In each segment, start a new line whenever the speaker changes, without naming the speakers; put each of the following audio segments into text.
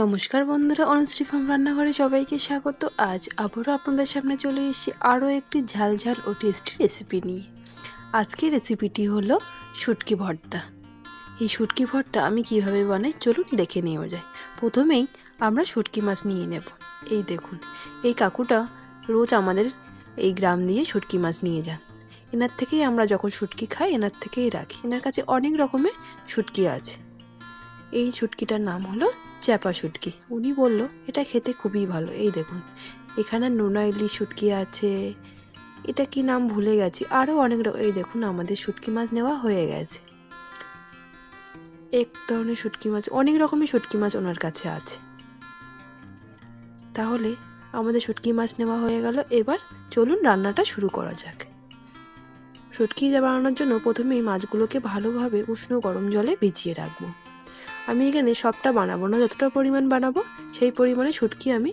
নমস্কার বন্ধুরা অনুশ্রী ফার্ম রান্নাঘরে সবাইকে স্বাগত। আজ আবারও আপনাদের সামনে চলে এসেছি আরও একটি ঝাল ঝাল ও টেস্টি রেসিপি নিয়ে। আজকের রেসিপিটি হলো শুটকি ভর্তা। এই শুটকি ভর্তা আমি কীভাবে বানাই চলুন দেখে নেওয়া যায়। প্রথমেই আমরা শুটকি মাছ নিয়ে নেব। এই দেখুন, এই কাকুটা রোজ আমাদের এই গ্রাম দিয়ে শুটকি মাছ নিয়ে যান। এনার থেকেই আমরা যখন শুটকি খাই, এনার থেকেই রাখি। এনার কাছে অনেক রকমের শুটকি আছে। এই শুটকিটার নাম হলো চ্যাপা শুটকি। উনি বলল, এটা খেতে খুবই ভালো। এই দেখুন, এখানে নোনা ইলিশ শুটকি আছে। এটা কি নাম ভুলে গেছি। আরও অনেক রকম এই দেখুন, আমাদের শুটকি মাছ নেওয়া হয়ে গেছে। এক ধরনের শুটকি মাছ, অনেক রকমের শুটকি মাছ ওনার কাছে আছে। তাহলে আমাদের শুটকি মাছ নেওয়া হয়ে গেল। এবার চলুন রান্নাটা শুরু করা যাক। শুটকি বানানোর জন্য প্রথমেই মাছগুলোকে ভালোভাবে উষ্ণ গরম জলে ভিজিয়ে রাখব। আমি এখানে সবটা বানাবো না। যতটা পরিমাণ বানাবো, সেই পরিমাণে শুটকি আমি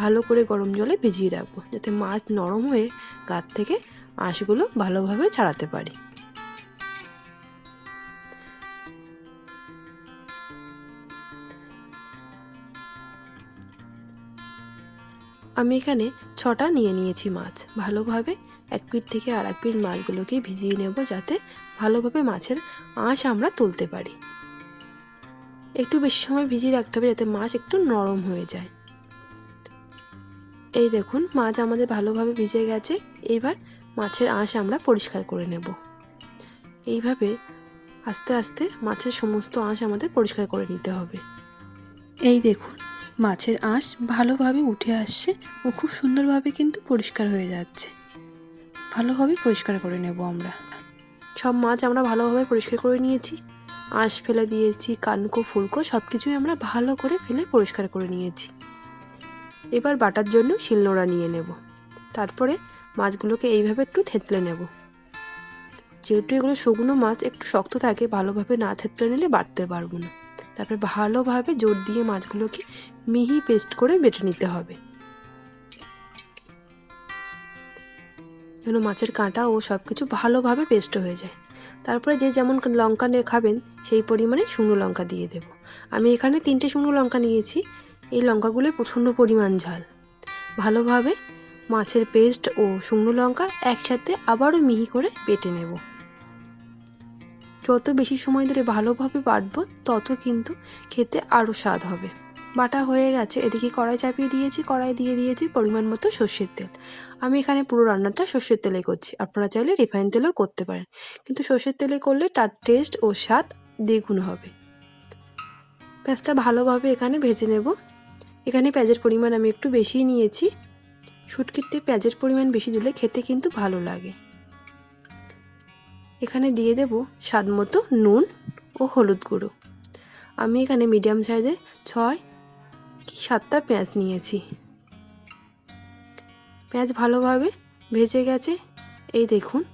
ভালো করে গরম জলে ভিজিয়ে রাখব, যাতে মাছ নরম হয়ে গাত থেকে আঁশগুলো ভালোভাবে ছাড়াতে পারি। আমি এখানে ছটা নিয়ে নিয়েছি মাছ। ভালোভাবে এক পিঠ থেকে আর এক পিঠ মাছগুলোকে ভিজিয়ে নেব, যাতে ভালোভাবে মাছের আঁশ আমরা তুলতে পারি। একটু বেশি সময় ভিজিয়ে রাখতে হবে যাতে মাছ একটু নরম হয়ে যায়। এই দেখুন, মাছ আমাদের ভালোভাবে ভিজে গেছে। এবার মাছের আঁশ আমরা পরিষ্কার করে নেব। এইভাবে আস্তে আস্তে মাছের সমস্ত আঁশ আমাদের পরিষ্কার করে নিতে হবে। এই দেখুন, মাছের আঁশ ভালোভাবে উঠে আসছে ও খুব সুন্দরভাবে কিন্তু পরিষ্কার হয়ে যাচ্ছে। ভালোভাবে পরিষ্কার করে নেব আমরা। সব মাছ আমরা ভালোভাবে পরিষ্কার করে নিয়েছি। আঁশ ফেলে দিয়েছি, কানকো, ফুলকো সব কিছুই আমরা ভালো করে ফেলে পরিষ্কার করে নিয়েছি। এবার বাটার জন্য শিলনোড়া নিয়ে নেব। তারপরে মাছগুলোকে এইভাবে একটু থেতলে নেব। যেহেতু এগুলো শুকনো মাছ, একটু শক্ত থাকে, ভালোভাবে না থেতলে নিলে বাটতে পারব না। তারপরে ভালোভাবে জোর দিয়ে মাছগুলোকে মিহি পেস্ট করে বেটে নিতে হবে। যেন মাছের কাঁটা ও সব কিছু ভালোভাবে পেস্ট হয়ে যায়। তারপরে যে যেমন লঙ্কা খাবেন, সেই পরিমাণে শুকনো লঙ্কা দিয়ে দেব। আমি এখানে তিনটে শুকনো লঙ্কা নিয়েছি। এই লঙ্কাগুলোই প্রচণ্ড পরিমাণ ঝাল। ভালোভাবে মাছের পেস্ট ও শুকনো লঙ্কা একসাথে আবারও মিহি করে বেটে নেব। যত বেশি সময় ধরে ভালোভাবে বাটবো, তত কিন্তু খেতে আরও স্বাদ হবে। বাটা হয়ে গেছে। এদিকে কড়াই চাপিয়ে দিয়েছি, কড়াই দিয়ে দিয়েছি পরিমাণ মতো সর্ষের তেল। আমি এখানে পুরো রান্নাটা সর্ষের তেলে করছি। আপনারা চাইলে রিফাইন তেলেও করতে পারেন। কিন্তু সর্ষের তেলে করলে তার টেস্ট ও স্বাদ দ্বিগুণ হবে। পেঁয়াজটা ভালোভাবে এখানে ভেজে নেব। এখানে পেঁয়াজের পরিমাণ আমি একটু বেশিই নিয়েছি। শুটকিতে পেঁয়াজের পরিমাণ বেশি দিলে খেতে কিন্তু ভালো লাগে। এখানে দিয়ে দেব স্বাদ মতো নুন ও হলুদ গুঁড়ো। আমি এখানে মিডিয়াম সাইজে ছয় সাতটা পেঁয়াজ নিয়েছি। পেঁয়াজ ভালোভাবে ভেজে গেছে। এই দেখুন,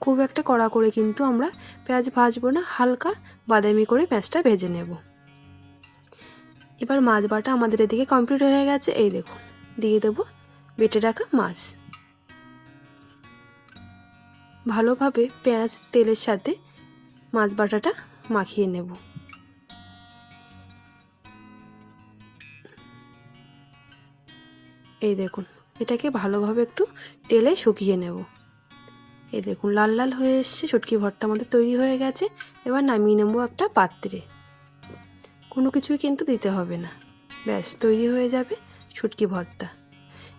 খুব একটা কড়া করে কিন্তু আমরা পেঁয়াজ ভাজবো না, হালকা বাদামি করে পেঁয়াজটা ভেজে নেব। এবার মাছ বাটা আমাদের এদিকে কমপ্লিট হয়ে গেছে। এই দেখুন, দিয়ে দেব বেটে রাখা মাছ। ভালোভাবে পেঁয়াজ তেলের সাথে মাছ বাটাটা মাখিয়ে নেব। এই দেখুন, এটাকে ভালোভাবে একটু তেলে শুকিয়ে নেব। এই দেখুন, লাল লাল হয়ে এসছে, শুটকি ভরটা আমাদের তৈরি হয়ে গেছে। এবার নামিয়ে নেব একটা পাত্রে। কোনো কিছুই কিন্তু দিতে হবে না। ব্যাস, তৈরি হয়ে যাবে শুটকি ভর্তা।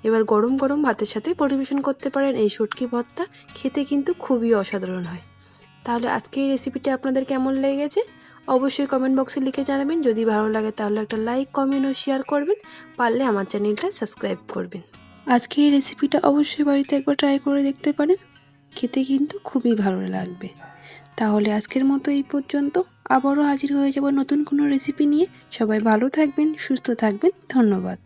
এবার গরম গরম ভাতের সাথে পরিবেশন করতে পারেন এই শুটকি ভর্তা। খেতে কিন্তু খুবই অসাধারণ হয়। তাহলে আজকে এই রেসিপিটি আপনাদের কেমন লেগেছে? অবশ্যই কমেন্ট বক্সে লিখে জানাবেন। যদি ভালো লাগে তাহলে একটা লাইক কমেন্ট ও শেয়ার করবেন। পারলে আমার চ্যানেলটা সাবস্ক্রাইব করবেন। আজকে এই রেসিপিটা অবশ্যই বাড়িতে একবার ট্রাই করে দেখতে পারেন। খেতে কিন্তু খুবই ভালো লাগবে। তাহলে আজকের মতো এই পর্যন্ত। আবারও হাজির হয়ে যাব নতুন কোনো রেসিপি নিয়ে। সবাই ভালো থাকবেন, সুস্থ থাকবেন। ধন্যবাদ।